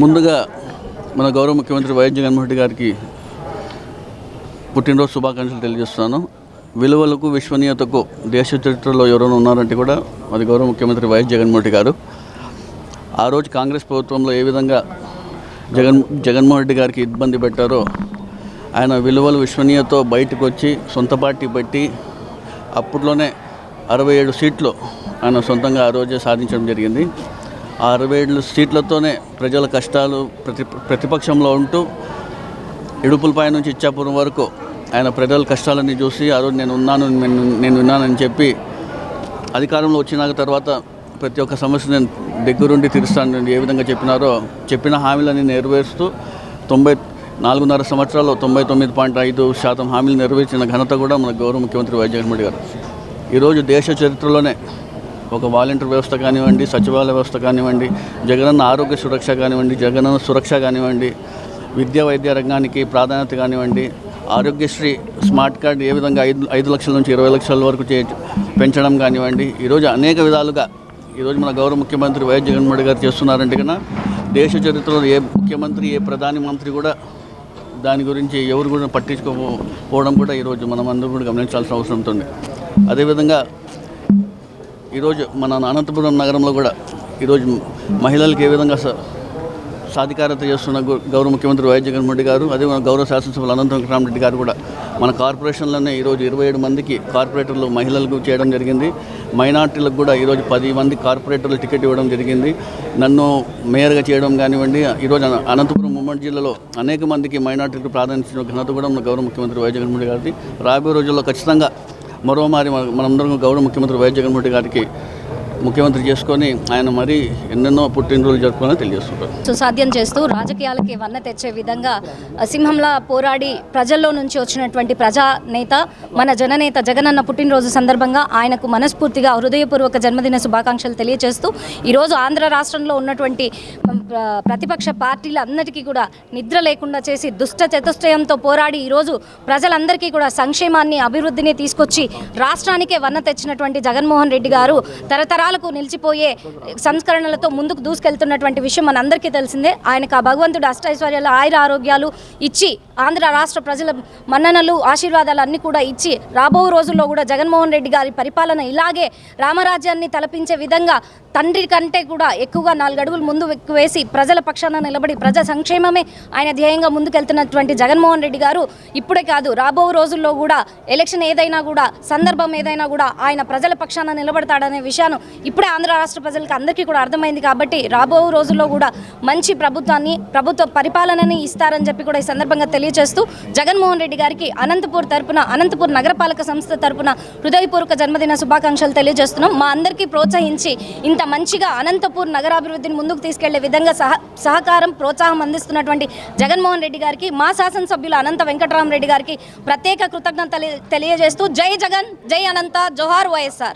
ముందుగా మన గౌరవ ముఖ్యమంత్రి వైఎస్ జగన్మోహన్ రెడ్డి గారికి పుట్టినరోజు శుభాకాంక్షలు తెలియజేస్తున్నాను. విలువలకు విశ్వనీయతకు దేశ చరిత్రలో ఎవరైనా ఉన్నారంటే కూడా అది గౌరవ ముఖ్యమంత్రి వైఎస్ జగన్మోహన్ రెడ్డి గారు. ఆ రోజు కాంగ్రెస్ ప్రభుత్వంలో ఏ విధంగా జగన్ జగన్మోహన్ రెడ్డి గారికి ఇబ్బంది పెట్టారో ఆయన విలువలు విశ్వనీయతో బయటకు వచ్చి సొంత పార్టీ పెట్టి అప్పట్లోనే అరవై ఏడు సీట్లు ఆయన సొంతంగా ఆ రోజే సాధించడం జరిగింది. అరవై ఏళ్ళు సీట్లతోనే ప్రజల కష్టాలు ప్రతి ప్రతిపక్షంలో ఉంటూ ఇడుపులపై నుంచి ఇచ్చాపురం వరకు ఆయన ప్రజల కష్టాలన్నీ చూసి ఆ రోజు నేను ఉన్నాను నేను నేను ఉన్నానని చెప్పి అధికారంలో వచ్చినాక తర్వాత ప్రతి ఒక్క సమస్య నేను దగ్గరుండి తీరుస్తాను. ఏ విధంగా చెప్పినారో చెప్పిన హామీలని నెరవేరుస్తూ తొంభై నాలుగున్నర సంవత్సరాల్లో తొంభై తొమ్మిది పాయింట్ ఐదు శాతం హామీలు నెరవేర్చిన ఘనత కూడా మన గౌరవ ముఖ్యమంత్రి వైఎస్ జగన్మోహన్ గారు. ఈరోజు దేశ చరిత్రలోనే ఒక వాలంటీర్ వ్యవస్థ కానివ్వండి సచివాలయ వ్యవస్థ కానివ్వండి జగనన్న ఆరోగ్య సురక్ష కానివ్వండి జగనన్న సురక్ష కానివ్వండి విద్యా వైద్య రంగానికి ప్రాధాన్యత కానివ్వండి ఆరోగ్యశ్రీ స్మార్ట్ కార్డ్ ఏ విధంగా ఐదు ఐదు లక్షల నుంచి ఇరవై లక్షల వరకు చే పెంచడం కానివ్వండి ఈరోజు అనేక విధాలుగా ఈరోజు మన గౌరవ ముఖ్యమంత్రి వైఎస్ జగన్మోహన్ రెడ్డి గారు చేస్తున్నారంటే కన్నా దేశ చరిత్రలో ఏ ముఖ్యమంత్రి ఏ ప్రధాని మంత్రి కూడా దాని గురించి ఎవరు కూడా పట్టించుకోకపోవడం కూడా ఈరోజు మనం అందరూ కూడా గమనించాల్సిన అవసరం ఉంటుంది. అదేవిధంగా ఈరోజు మన అనంతపురం నగరంలో కూడా ఈరోజు మహిళలకు ఏ విధంగా స- సాధికారత చేస్తున్న గౌరవ ముఖ్యమంత్రి వైఎస్ జగన్మోహన్ రెడ్డి గారు అదే మన గౌరవ శాసనసభ్యులు అనంత వెంకటరామరెడ్డి గారు కూడా మన కార్పొరేషన్లోనే ఈరోజు ఇరవై ఏడు మందికి కార్పొరేటర్లు మహిళలకు చేయడం జరిగింది. మైనార్టీలకు కూడా ఈరోజు పది మంది కార్పొరేటర్లు టికెట్ ఇవ్వడం జరిగింది. నన్ను మేయర్గా చేయడం కానివ్వండి ఈరోజు అనంతపురం ఉమ్మడి జిల్లాలో అనేక మందికి మైనార్టీలకు ప్రాధాన్యత ఘనత కూడా మన గౌరవ ముఖ్యమంత్రి వైఎస్ జగన్మోహన్ రెడ్డి గారిది. రాబోయే రోజుల్లో ఖచ్చితంగా మరోమారి మన- మనందరం గౌరవ ముఖ్యమంత్రి వైఎస్ జగన్మోహన్ రెడ్డి గారికి ముఖ్యమంత్రి చేసుకొని ఆయన మరి ఎన్నెన్నో పుట్టినరోజులు జరుపుకోవాలని తెలియజేస్తుంటారు సుసాధ్యం చేస్తూ రాజకీయాలకి వన్న తెచ్చే విధంగా సింహంలా పోరాడి ప్రజల్లో నుంచి వచ్చినటువంటి ప్రజా నేత మన జననేత జగనన్న పుట్టినరోజు సందర్భంగా ఆయనకు మనస్ఫూర్తిగా హృదయపూర్వక జన్మదిన శుభాకాంక్షలు తెలియజేస్తూ ఈరోజు ఆంధ్ర రాష్ట్రంలో ఉన్నటువంటి ప్రతిపక్ష పార్టీలందరికీ కూడా నిద్ర లేకుండా చేసి దుష్ట చతుష్టయంతో పోరాడి ఈరోజు ప్రజలందరికీ కూడా సంక్షేమాన్ని అభివృద్ధిని తీసుకొచ్చి రాష్ట్రానికే వన్న తెచ్చినటువంటి జగన్మోహన్ రెడ్డి గారు తరాలకు నిలిచిపోయే సంస్కరణలతో ముందుకు దూసుకెళ్తున్నటువంటి విషయం మనందరికీ తెలిసిందే. ఆయనకు ఆ భగవంతుడు అష్టైశ్వర్యాలు ఆయుర ఆరోగ్యాలు ఇచ్చి ఆంధ్ర రాష్ట్ర ప్రజల మన్ననలు ఆశీర్వాదాలు అన్నీ కూడా ఇచ్చి రాబో రోజుల్లో కూడా జగన్మోహన్ రెడ్డి గారి పరిపాలన ఇలాగే రామరాజ్యాన్ని తలపించే విధంగా తండ్రి కంటే కూడా ఎక్కువగా నాలుగడుగులు ముందు వేసి ప్రజల పక్షాన నిలబడి ప్రజా సంక్షేమమే ఆయన ధ్యేయంగా ముందుకెళ్తున్నటువంటి జగన్మోహన్ రెడ్డి గారు ఇప్పుడే కాదు రాబో రోజుల్లో కూడా ఎలక్షన్ ఏదైనా కూడా సందర్భం ఏదైనా కూడా ఆయన ప్రజల పక్షాన నిలబడతాడనే విషయాన్ని ఇప్పుడే ఆంధ్ర రాష్ట్ర ప్రజలకు అందరికీ కూడా అర్థమైంది కాబట్టి రాబో రోజుల్లో కూడా మంచి ప్రభుత్వాన్ని ప్రభుత్వ పరిపాలనని ఇస్తారని చెప్పి కూడా ఈ సందర్భంగా తెలియజేస్తూ జగన్మోహన్ రెడ్డి గారికి అనంతపూర్ తరపున అనంతపూర్ నగరపాలక సంస్థ తరపున హృదయపూర్వక జన్మదిన శుభాకాంక్షలు తెలియజేస్తున్నాం. మా అందరికీ ప్రోత్సహించి ఇంత మంచిగా అనంతపూర్ నగరాభివృద్ధిని ముందుకు తీసుకెళ్ళే విధంగా సహ సహకారం ప్రోత్సాహం అందిస్తున్నటువంటి జగన్మోహన్ రెడ్డి గారికి మా శాసనసభ్యులు అనంత వెంకటరామరెడ్డి గారికి ప్రత్యేక కృతజ్ఞతలు తెలియజేస్తూ జై జగన్ జై అనంత జోహార్ వైఎస్ఆర్.